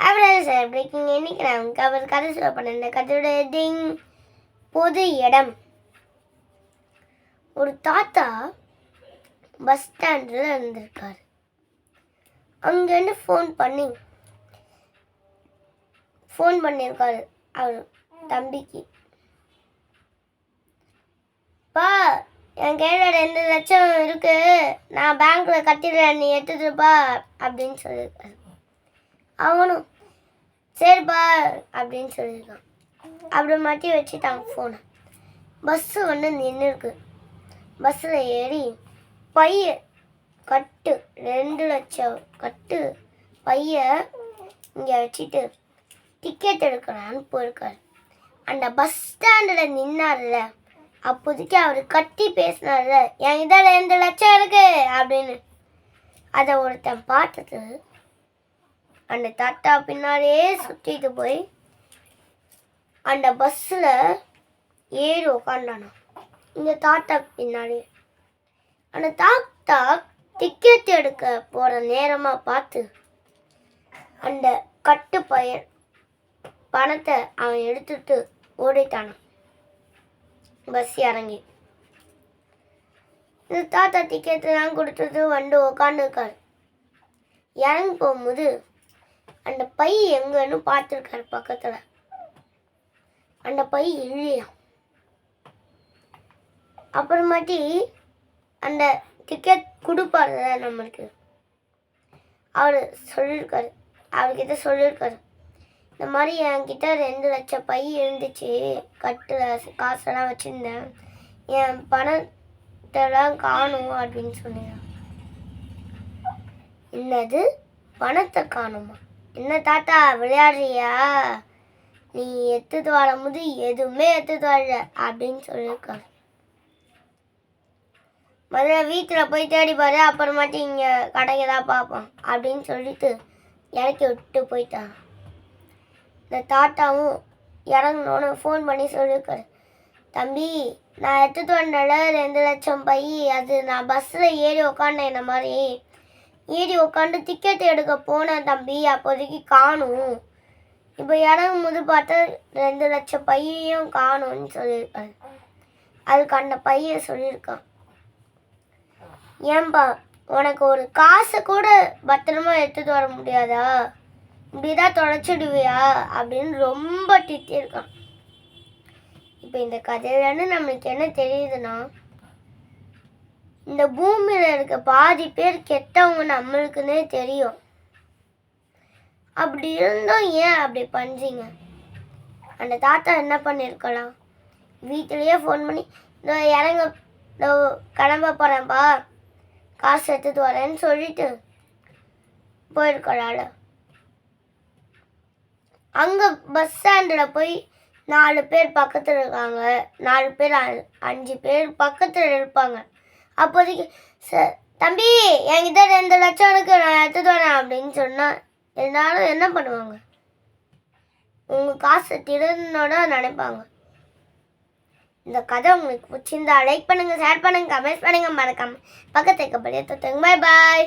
அப்புறம் sir braking இன்னைக்கு நான் உங்களுக்கு அவர் கதை சொல்ல பண்ணேன் இந்த கதையோட டிங் பொது இடம். ஒரு தாத்தா பஸ் ஸ்டாண்டில் இருந்திருக்கார் அங்கேருந்து ஃபோன் பண்ணி ஃபோன் பண்ணியிருக்காரு அவர் தம்பிக்கு. பா என் கையில் ரெண்டு லட்சம் இருக்குது நான் பேங்க்கில் கட்டிடுறேன். நீ எடுத்துட்டுப்பா அப்படின்னு சொல்லியிருக்காரு. அவனும் சரிப்பா அப்படின்னு சொல்லியிருக்கான். அப்படி மாட்டி வச்சுட்டான் ஃபோனை பஸ்ஸு ஒன்று நின்று இருக்கு பஸ்ஸில் ஏறி பைய கட்டு ரெண்டு லட்சம் கட்டு பைய இங்கே வச்சுட்டு டிக்கெட் எடுக்கிறான்னு போயிருக்காரு. அந்த பஸ் ஸ்டாண்டில் நின்னார்ல அப்போதைக்கு அவர் கட்டி பேசினார்ல என் இதில் ரெண்டு லட்சம் இருக்கு அப்படின்னு. அதை ஒருத்தன் பார்த்துட்டு அந்த தாத்தா பின்னாடியே சுற்றிட்டு போய் அந்த பஸ்ஸில் ஏறி உக்காண்டானா இந்த தாத்தா பின்னாடி அந்த தாத்தா டிக்கெட் எடுக்க போகிற நேரமாக பார்த்து அந்த கட்டு பையன் பணத்தை அவன் எடுத்துட்டு ஓடிட்டானான் பஸ் இறங்கி. இந்த தாத்தா டிக்கெட்டெல்லாம் கொடுத்துட்டு வந்து உக்காந்துருக்காரு. இறங்கி போகும்போது அந்த பை எங்கன்னு பார்த்துருக்காரு பக்கத்தில். அந்த பை இல்லையா? அப்புறமாட்டி அந்த டிக்கெட் கொடுப்பாரு நம்மளுக்கு. அவர் சொல்லியிருக்காரு அவர்கிட்ட சொல்லியிருக்காரு இந்த மாதிரி என்கிட்ட ரெண்டு லட்சம் பை இருந்துச்சு. கட்டில் காசெல்லாம் வச்சுருந்தேன். என் பணத்தெல்லாம் காணும் அப்படின்னு சொன்னேன் என்னது? பணத்தை காணுமா? என்ன தாத்தா விளையாடுறியா? நீ எடுத்துட்டு வரும்போது எதுவுமே எடுத்துட்டு வரல அப்படின்னு சொல்லியிருக்காரு. முதல்ல வீட்டில் போய் தேடி பாரு அப்புறமாட்டி இங்கே கடைக்கு தான் பார்ப்போம் அப்படின்னு சொல்லிட்டு இறக்கி விட்டு போயிட்டான் இந்த தாத்தாவும் இறங்கினோன்னு ஃபோன் பண்ணி சொல்லியிருக்காரு. தம்பி நான் எடுத்துட்டு வந்தல ரெண்டு லட்சம் பை அது நான் பஸ்ஸில் ஏறி உக்காண்டேன் இந்த மாதிரி. ஏறி உட்காந்து டிக்கெட் எடுக்க போனேன் தம்பி. அப்போதைக்கு காணும். இப்போ இறங்கும் போது பார்த்தா ரெண்டு லட்சம் பையையும் காணும்னு சொல்லியிருக்காரு. அதுக்கு அந்த பையன் சொல்லியிருக்கான். ஏன்பா உனக்கு ஒரு காசை கூட பத்திரமா எடுத்துட்டு வர முடியாதா? இப்படிதான் தொலைச்சிடுவியா? அப்படின்னு ரொம்ப திட்டிருக்கான் இப்போ இந்த கதையிலேருந்து நம்மளுக்கு என்ன தெரியுதுன்னா இந்த பூமியில் இருக்க பாதி பேர் கெட்டவங்க நம்மளுக்குன்னே தெரியும். அப்படி இருந்தும் ஏன் அப்படி பண்ணுறீங்க அந்த தாத்தா என்ன பண்ணியிருக்கலாம் வீட்டிலையே ஃபோன் பண்ணி இந்த இறங்க கிளம்ப போகிறேன்ப்பா காசு எடுத்துட்டு வரேன்னு சொல்லிட்டு போயிருக்கலாம்ல அங்கே பஸ் ஸ்டாண்டில் போய் நாலு பேர் பக்கத்தில் இருக்காங்க. நாலு பேர் அஞ்சு பேர் பக்கத்தில் இருப்பாங்க. அப்போதைக்கு ச தம்பி என்கிட்ட ரெண்டு லட்சம் இருக்கு நான் எடுத்துட்டு வரேன் அப்படின்னு சொன்னால் எல்லாரும் என்ன பண்ணுவாங்க? உங்கள் காசு திருநோட நினைப்பாங்க. இந்த கதை உங்களுக்கு பிடிச்சிருந்தா லைக் பண்ணுங்கள் ஷேர் பண்ணுங்கள் கமெண்ட் பண்ணுங்கள் மறக்காம பக்கத்துக்கு படியே தொட்டுங்க. பாய் பாய்